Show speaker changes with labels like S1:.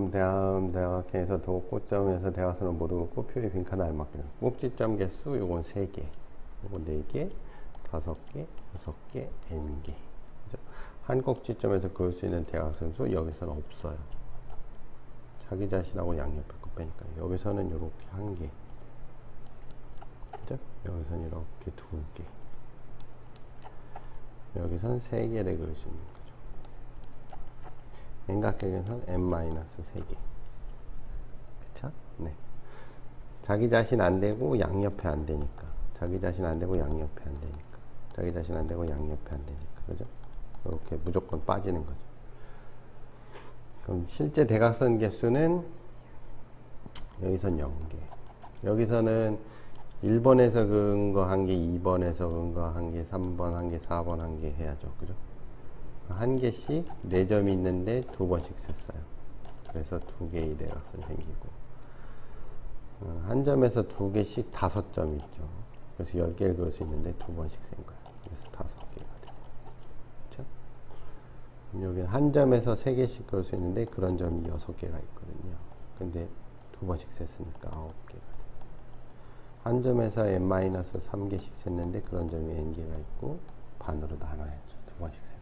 S1: 그럼 다음 대각형에서 도 꽃점에서 대각선을 모두 꽃표의 빈칸 알맞게 꼭지점 개수 요건 3개. 요건 4개 5개 6개 n개. 그죠? 한 꼭지점에서 그을 수 있는 대각선 수 여기서는 없어요. 자기 자신하고 양옆에 거 빼니까. 여기서는 이렇게 한개? 여기서는 이렇게 두개. 여기선 세 개를 그을 수 있는 삼각형에선 n-3개 그쵸? 네 자기 자신 안 되고 양옆에 안 되니까 자기 자신 안 되고 양옆에 안 되니까 자기 자신 안 되고 양옆에 안 되니까 그죠? 이렇게 무조건 빠지는 거죠 그럼 실제 대각선 개수는 여기선 0개 여기서는 1번에서 그은 거한 개, 2번에서 그은 거한 개, 3번 한 개, 4번 한개 해야죠. 그죠? 한 개씩 4점이 있는데 두 번씩 셌어요. 그래서 두 개의 대각선 생기고 어, 한 점에서 두 개씩 다섯 점이 있죠. 그래서 10개를 그을 수 있는데 두 번씩 센 거예요. 그래서 다섯 개가 돼요. 그렇죠? 여기는 한 점에서 세 개씩 그을 수 있는데 그런 점이 여섯 개가 있거든요. 근데 두 번씩 셌으니까 아홉 개가 돼요. 한 점에서 n-3개씩 셌는데 그런 점이 n개가 있고 반으로 나눠야죠. 두 번씩 셌으니까.